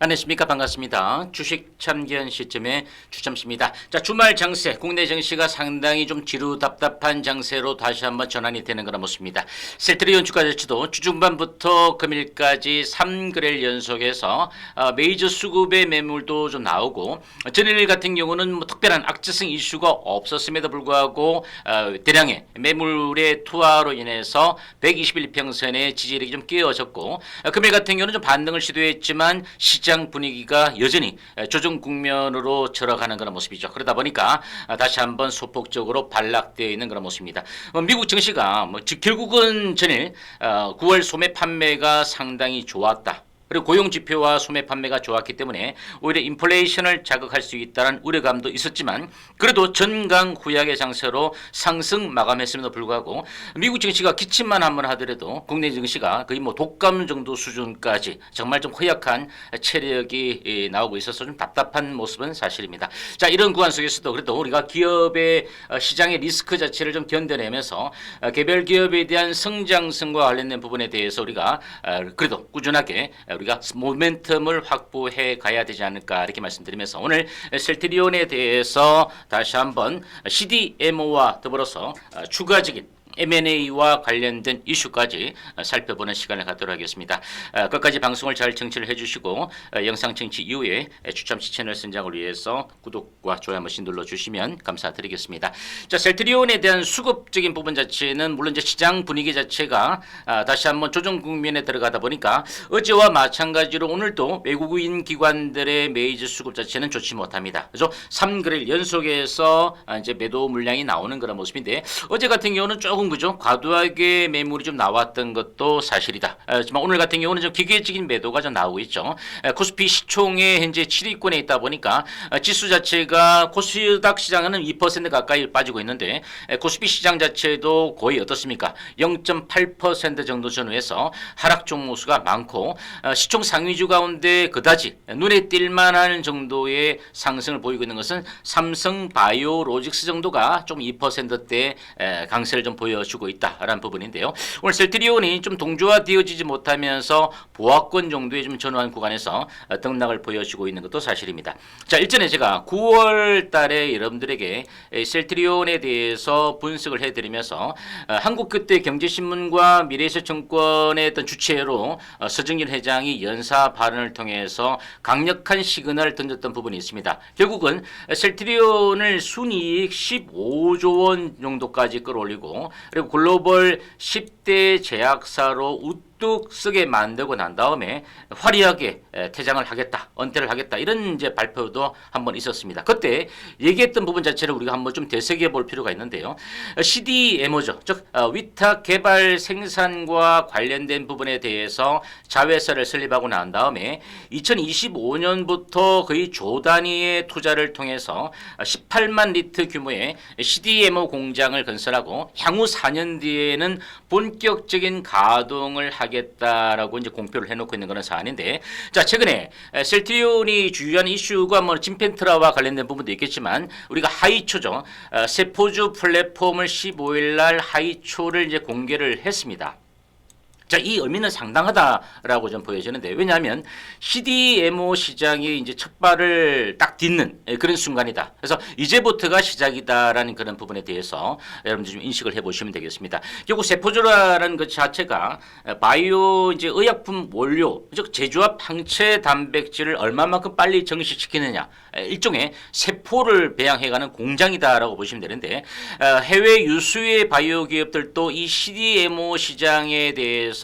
안녕하십니까 반갑습니다. 주식 참견 시점의 주점입니다. 자 주말 장세 국내 증시가 상당히 좀 지루답답한 장세로 다시 한번 전환이 되는 그런 모습입니다. 셀트리온 주가 자체도 주중반부터 금일까지 3거래일 연속해서 어, 메이저 수급의 매물도 좀 나오고 전일 같은 경우는 뭐 특별한 악재성 이슈가 없었음에도 불구하고 어, 대량의 매물의 투하로 인해서 121평선의 지지력이 좀 끼어졌고 어, 금일 같은 경우는 좀 반등을 시도했지만 시장 분위기가 여전히 조정 국면으로 들어가는 그런 모습이죠. 그러다 보니까 아, 다시 한번 소폭적으로 반락되어 있는 그런 모습입니다. 어, 미국 증시가 뭐즉 결국은 전일 어, 9월 소매 판매가 상당히 좋았다. 그리고 고용 지표와 소매 판매가 좋았기 때문에 오히려 인플레이션을 자극할 수 있다는 우려감도 있었지만 그래도 전강 후약의 장세로 상승 마감했음에도 불구하고 미국 증시가 기침만 한번 하더라도 국내 증시가 거의 뭐 독감 정도 수준까지 정말 좀 허약한 체력이 예, 나오고 있어서 좀 답답한 모습은 사실입니다. 자 이런 구간 속에서도 그래도 우리가 기업의 어, 시장의 리스크 자체를 좀 견뎌내면서 어, 개별 기업에 대한 성장성과 관련된 부분에 대해서 우리가 어, 그래도 꾸준하게 우리가 모멘텀을 확보해 가야 되지 않을까 이렇게 말씀드리면서 오늘 셀트리온에 대해서 다시 한번 CDMO와 더불어서 어, 추가적인 M&A와 관련된 이슈까지 어, 살펴보는 시간을 갖도록 하겠습니다. 어, 끝까지 방송을 잘 청취를 해주시고 어, 영상 청취 이후에 추첨시 채널 선장을 위해서 구독과 좋아요 한 번씩 눌러주시면 감사드리겠습니다. 자, 셀트리온에 대한 수급적인 부분 자체는 물론 이제 시장 분위기 자체가 아, 다시 한번 조정 국면에 들어가다 보니까 어제와 마찬가지로 오늘도 외국인 기관들의 메이저 수급 자체는 좋지 못합니다. 그래서 3거래일 연속해서 아, 이제 매도 물량이 나오는 그런 모습인데 어제 같은 경우는 조금 그죠 과도하게 매물이 좀 나왔던 것도 사실이다. 아, 하지만 오늘 같은 경우는 좀 기계적인 매도가 좀 나오고 있죠. 아, 코스피 시총에 현재 7위권에 있다 보니까 아, 지수 자체가 코스닥 시장은 2% 가까이 빠지고 있는데 에, 코스피 시장 자체도 거의 어떻습니까? 0.8% 정도 전후해서 하락 종목수가 많고 어, 시총 상위주 가운데 그다지 눈에 띌만한 정도의 상승을 보이고 있는 것은 삼성 바이오로직스 정도가 좀 2%대 강세를 좀 보여 주고 있다라는 부분인데요. 오늘 셀트리온이 좀 동조화되어지지 못하면서 보합권 정도의 좀 전후한 구간에서 어, 등락을 보여주고 있는 것도 사실입니다. 자 일전에 제가 9월 달에 여러분들에게 에, 셀트리온에 대해서 분석을 해드리면서 어, 한국 그때 경제신문과 미래에셋증권의 어떤 주체로 어, 서정일 회장이 연사 발언을 통해서 강력한 시그널을 던졌던 부분이 있습니다. 결국은 셀트리온을 순이익 15조 원 정도까지 끌어올리고 그리고 글로벌 10대 제약사로 우뚝 쓰게 만들고 난 다음에 화려하게 에, 퇴장을 하겠다, 은퇴를 하겠다 이런 이제 발표도 한번 있었습니다. 그때 얘기했던 부분 자체를 우리가 한번 좀 되새겨 볼 필요가 있는데요. 어, CDMO죠, 즉 어, 위탁 개발 생산과 관련된 부분에 대해서 자회사를 설립하고 난 다음에 2025년부터 거의 조 단위의 투자를 통해서 18만 리터 규모의 CDMO 공장을 건설하고 향후 4년 뒤에는 본격적인 가동을 하 겠다라고 이제 공표를 해놓고 있는 그런 사안인데 자 최근에 에, 셀트리온이 주요한 이슈가 뭐 진펜트라와 관련된 부분도 있겠지만 우리가 하이초죠 어, 세포주 플랫폼을 15일 날 하이초를 이제 공개를 했습니다. 자, 이 의미는 상당하다라고 좀 보여지는데 왜냐하면 CDMO 시장이 이제 첫 발을 딱 딛는 예, 그런 순간이다. 그래서 이제부터가 시작이다라는 그런 부분에 대해서 여러분들 좀 인식을 해보시면 되겠습니다. 결국 세포조라는 것 자체가 바이오 이제 의약품 원료, 즉 제조합 항체 단백질을 얼마만큼 빨리 정식시키느냐 예, 일종의 세포를 배양해가는 공장이다라고 보시면 되는데 어, 해외 유수의 바이오 기업들도 이 CDMO 시장에 대해서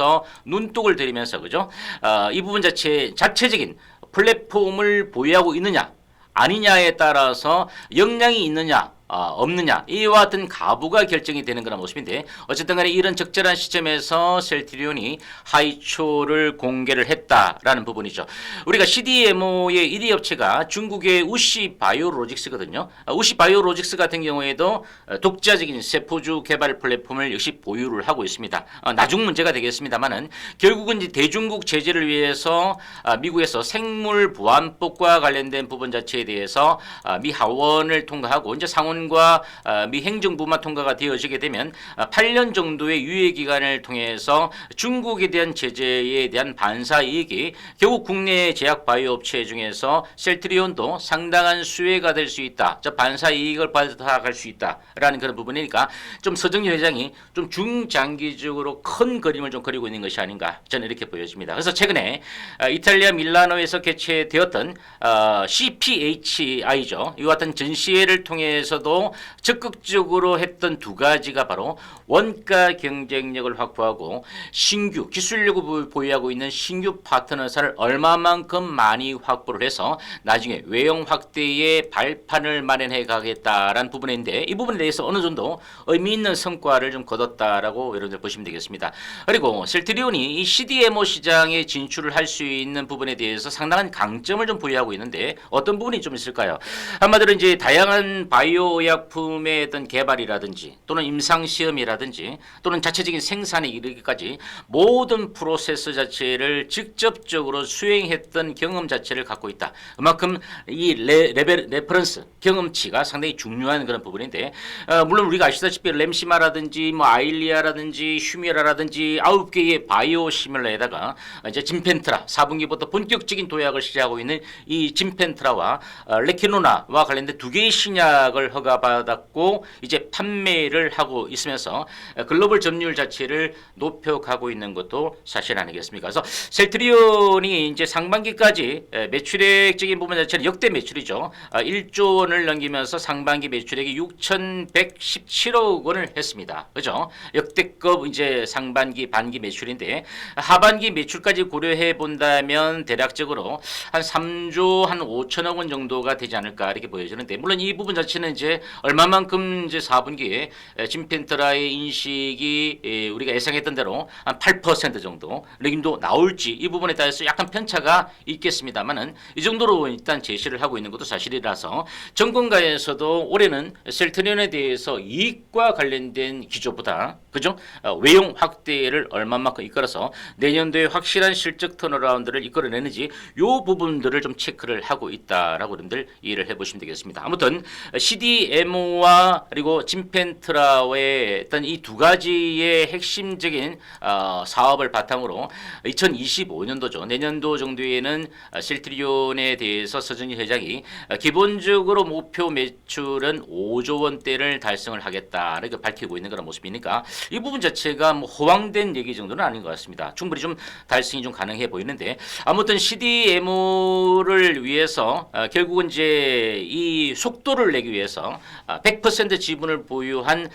눈독을 들이면서 그죠? 어, 이 부분 자체 자체적인 플랫폼을 보유하고 있느냐 아니냐에 따라서 역량이 있느냐 어, 없느냐 이와 같은 가부가 결정이 되는 그런 모습인데 어쨌든 간에 이런 적절한 시점에서 셀트리온이 하이초를 공개를 했다라는 부분이죠. 우리가 CDMO의 1위 업체가 중국의 우시 바이오로직스거든요. 어, 우시 바이오로직스 같은 경우에도 어, 독자적인 세포주 개발 플랫폼을 역시 보유를 하고 있습니다. 어, 나중 문제가 되겠습니다만은 결국은 이제 대중국 제재를 위해서 아, 미국에서 생물 보안법과 관련된 부분 자체에 대해서 아, 미 하원을 통과하고 이제 상원 상원과 아, 미 행정부만 통과가 되어지게 되면 아, 8년 정도의 유예 기간을 통해서 중국에 대한 제재에 대한 반사 이익이 결국 국내 제약 바이오 업체 중에서 셀트리온도 상당한 수혜가 될 수 있다. 저 반사 이익을 받아갈 수 있다라는 그런 부분이니까 좀 서정희 회장이 좀 중장기적으로 큰 그림을 좀 그리고 있는 것이 아닌가 저는 이렇게 보여집니다. 그래서 최근에 아, 이탈리아 밀라노에서 개최되었던 어, CPHI죠. 이와 같은 전시회를 통해서 도 적극적으로 했던 두 가지가 바로 원가 경쟁력을 확보하고 신규 기술력을 보유하고 있는 신규 파트너사를 얼마만큼 많이 확보를 해서 나중에 외형 확대의 발판을 마련해 가겠다라는 부분인데 이 부분에 대해서 어느 정도 의미 있는 성과를 좀 거뒀다라고 여러분들 보시면 되겠습니다. 그리고 셀트리온이 이 CDMO 시장에 진출을 할 수 있는 부분에 대해서 상당한 강점을 좀 보유하고 있는데 어떤 부분이 좀 있을까요? 한마디로 이제 다양한 바이오 의약품의 어떤 개발이라든지 또는 임상 시험이라든지 또는 자체적인 생산에 이르기까지 모든 프로세스 자체를 직접적으로 수행했던 경험 자체를 갖고 있다. 그만큼 이 레, 레벨 레퍼런스 경험치가 상당히 중요한 그런 부분인데 어, 물론 우리가 아시다시피 렘시마라든지 뭐 아일리아라든지 휴미라라든지 아홉 개의 바이오 시뮬러에다가 이제 진펜트라 4분기부터 본격적인 도약을 시작하고 있는 이 진펜트라와 어, 레키노나와 관련된 두 개의 신약을 허가받았고 이제 판매를 하고 있으면서 어, 글로벌 점유율 자체를 높여가고 있는 것도 사실 아니겠습니까? 그래서 셀트리온이 이제 상반기까지 에, 매출액적인 부분 자체는 역대 매출이죠. 아, 1조 원을 넘기면서 상반기 매출액이 6,117억 원을 했습니다. 그죠? 역대급 이제 상반기 반기 매출인데 하반기 매출까지 고려해 본다면 대략적으로 한 3조 한 5천억 원 정도가 되지 않을까 이렇게 보여지는데 물론 이 부분 자체는 이제 얼마만큼 이제 4분기에 진펜트라의 인식이 에, 우리가 예상했던 대로 한 8% 정도 느낌도 나올지 이 부분에 따라서 약간 편차가 있겠습니다만은 이 정도로 일단 제시를 하고 있는 것도 사실이라서 정권가에서도 올해는 셀트리온에 대해서 이익과 관련된 기조보다 그죠 어, 외용 확대를 얼마만큼 이끌어서 내년도에 확실한 실적 턴어라운드를 이끌어내는지 요 부분들을 좀 체크를 하고 있다라고 여러분들 이해를 해보시면 되겠습니다. 아무튼 CDMO와 그리고 진펜트라의 어떤 이 두 가지의 핵심적인 어, 사업을 바탕으로 2025년도죠 내년도 정도에는 어, 실트리온에 대해서 서준희 회장이 어, 기본적으로 목표 매출은 5조 원대를 달성을 하겠다 이렇게 밝히고 있는 그런 모습이니까 이 부분 자체가 뭐 허황된 얘기 정도는 아닌 것 같습니다. 충분히 좀 달성이 좀 가능해 보이는데 아무튼 CDMO를 위해서 어, 결국은 이제 이 속도를 내기 위해서 아, 100% 지분을 보유한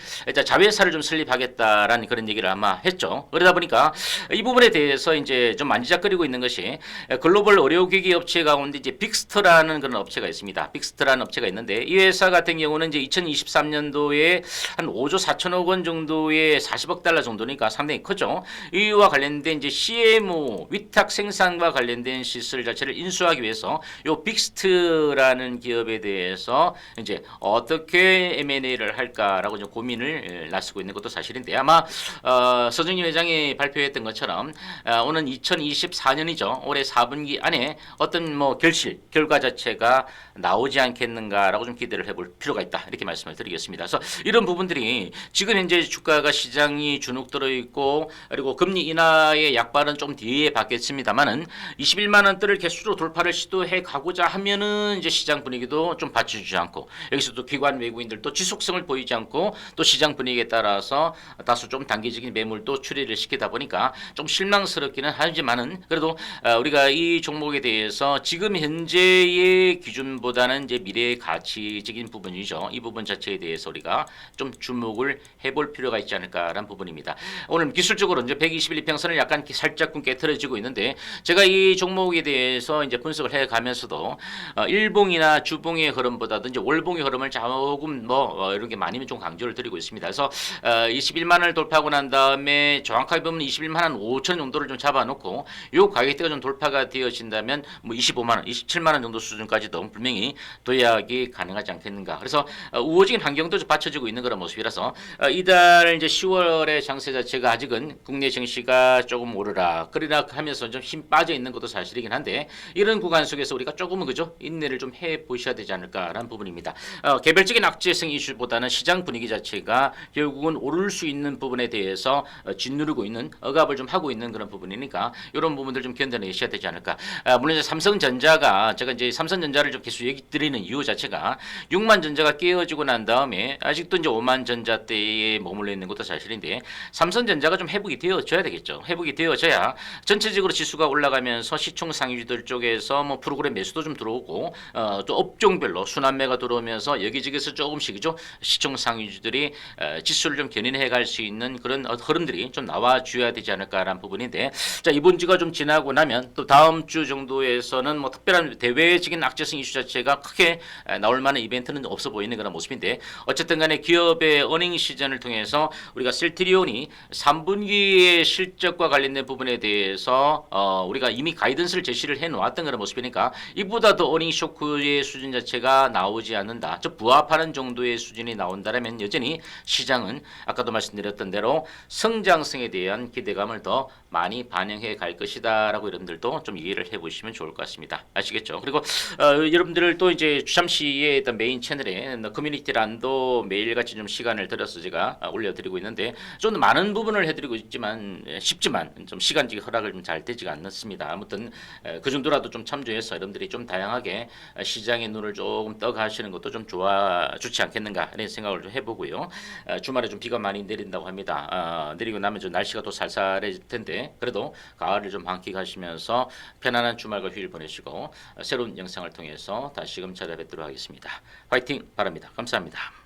자회사를 좀 설립하겠다라는 그런 얘기를 아마 했죠. 그러다 보니까 이 부분에 대해서 이제 좀 만지작거리고 있는 것이 글로벌 의료기기 업체 가운데 이제 빅스트라는 그런 업체가 있습니다. 빅스트라는 업체가 있는데 이 회사 같은 경우는 이제 2023년도에 한 5조 4천억 원 정도의 40억 달러 정도니까 상당히 크죠. 이와 관련된 이제 CMO 위탁 생산과 관련된 시설 자체를 인수하기 위해서 요 빅스트라는 기업에 대해서 이제 어 떻게 M&A를 할까라고 좀 고민을 에, 나서고 있는 것도 사실인데 아마 어, 서정희 회장이 발표했던 것처럼 어, 오는 2024년이죠. 올해 4분기 안에 어떤 뭐 결실 결과 자체가 나오지 않겠는가라고 좀 기대를 해볼 필요가 있다 이렇게 말씀을 드리겠습니다. 그래서 이런 부분들이 지금 현재 주가가 시장이 주눅 들어 있고 그리고 금리 인하의 약발은 좀 뒤에 받겠습니다만은 21만 원대를 개수로 돌파를 시도해 가고자 하면은 이제 시장 분위기도 좀 받쳐주지 않고 여기서 또 기관 외국인들도 지속성을 보이지 않고 또 시장 분위기에 따라서 다소 좀 단기적인 매물도 추리를 시키다 보니까 좀 실망스럽기는 하지만은 그래도 어, 우리가 이 종목에 대해서 지금 현재의 기준보다는 이제 미래의 가치적인 부분이죠. 이 부분 자체에 대해서 우리가 좀 주목을 해볼 필요가 있지 않을까라는 부분입니다. 오늘 기술적으로 이제 121 평선을 약간 이렇게 살짝끔 깨트려지고 있는데 제가 이 종목에 대해서 이제 분석을 해 가면서도 어, 일봉이나 주봉의 흐름보다도 이제 월봉의 흐름을 조금 뭐 어, 이런 게 많이면 좀 강조를 드리고 있습니다. 그래서 어, 21만 원을 돌파하고 난 다음에 정확하게 보면 21만 한 5천 정도를 좀 잡아놓고 요 가격대가 좀 돌파가 되어진다면 뭐 25만 원, 27만 원 정도 수준까지도 분명히 도약이 가능하지 않겠는가. 그래서 어, 우호적인 환경도 좀 받쳐지고 있는 그런 모습이라서 어, 이달 이제 10월의 장세 자체가 아직은 국내 증시가 조금 오르락 그리락 하면서 좀 힘 빠져 있는 것도 사실이긴 한데 이런 구간 속에서 우리가 조금은 그죠 인내를 좀 해 보셔야 되지 않을까라는 부분입니다. 어, 개별적인 악재성 이슈보다는 시장 분위기 자체가 결국은 오를 수 있는 부분에 대해서 어, 짓누르고 있는 억압을 좀 하고 있는 그런 부분이니까 이런 부분들 좀 견뎌내셔야 되지 않을까. 아, 물론 이제 삼성전자가 제가 이제 삼성전자를 좀 계속 얘기 드리는 이유 자체가 6만 전자가 깨어지고 난 다음에 아직도 이제 5만 전자 대에 머물러 있는 것도 사실인데 삼성전자가 좀 회복이 되어져야 되겠죠. 회복이 되어져야 전체적으로 지수가 올라가면서 시총 상위주들 쪽에서 뭐 프로그램 매수도 좀 들어오고 어, 또 업종별로 순환매가 들어오면서 여기 저기서 조금씩이죠 시총 상위주들이 어, 지수를 좀 견인해 갈 수 있는 그런 어, 흐름들이 좀 나와 줘야 되지 않을까라는 부분인데 자 이번 주가 좀 지나고 나면 또 다음 주 정도에서는 뭐 특별한 대외적인 악재성 이슈 자체가 크게 에, 나올 만한 이벤트는 없어 보이는 그런 모습인데 어쨌든 간에 기업의 어닝 시즌을 통해서 우리가 셀트리온이 3분기의 실적과 관련된 부분에 대해서 어, 우리가 이미 가이던스를 제시를 해 놓았던 그런 모습이니까 이보다 더 어닝 쇼크의 수준 자체가 나오지 않는다. 즉 부 합하는 정도의 수준이 나온다면 여전히 시장은 아까도 말씀드렸던 대로 성장성에 대한 기대감을 더 많이 반영해 갈 것이다 라고 여러분들도 좀 이해를 해보시면 좋을 것 같습니다. 아시겠죠? 그리고 어, 여러분들 또 이제 주참시의 일단 메인 채널에 커뮤니티란도 매일같이 좀 시간을 들여서 제가 아, 올려드리고 있는데 좀더 많은 부분을 해드리고 있지만 예, 쉽지만 좀 시간적 허락을 좀 잘 되지가 않습니다. 아무튼 에, 그 정도라도 좀 참조해서 여러분들이 좀 다양하게 어, 시장의 눈을 조금 떠가시는 것도 좀 좋아 좋지 않겠는가 이런 생각을 좀 해보고요. 어, 주말에 좀 비가 많이 내린다고 합니다. 어, 내리고 나면 좀 날씨가 또 살살해질 텐데 그래도 가을을 좀 만끽하시면서 편안한 주말과 휴일 보내시고 어, 새로운 영상을 통해서 다시금 찾아뵙도록 하겠습니다. 화이팅 바랍니다. 감사합니다.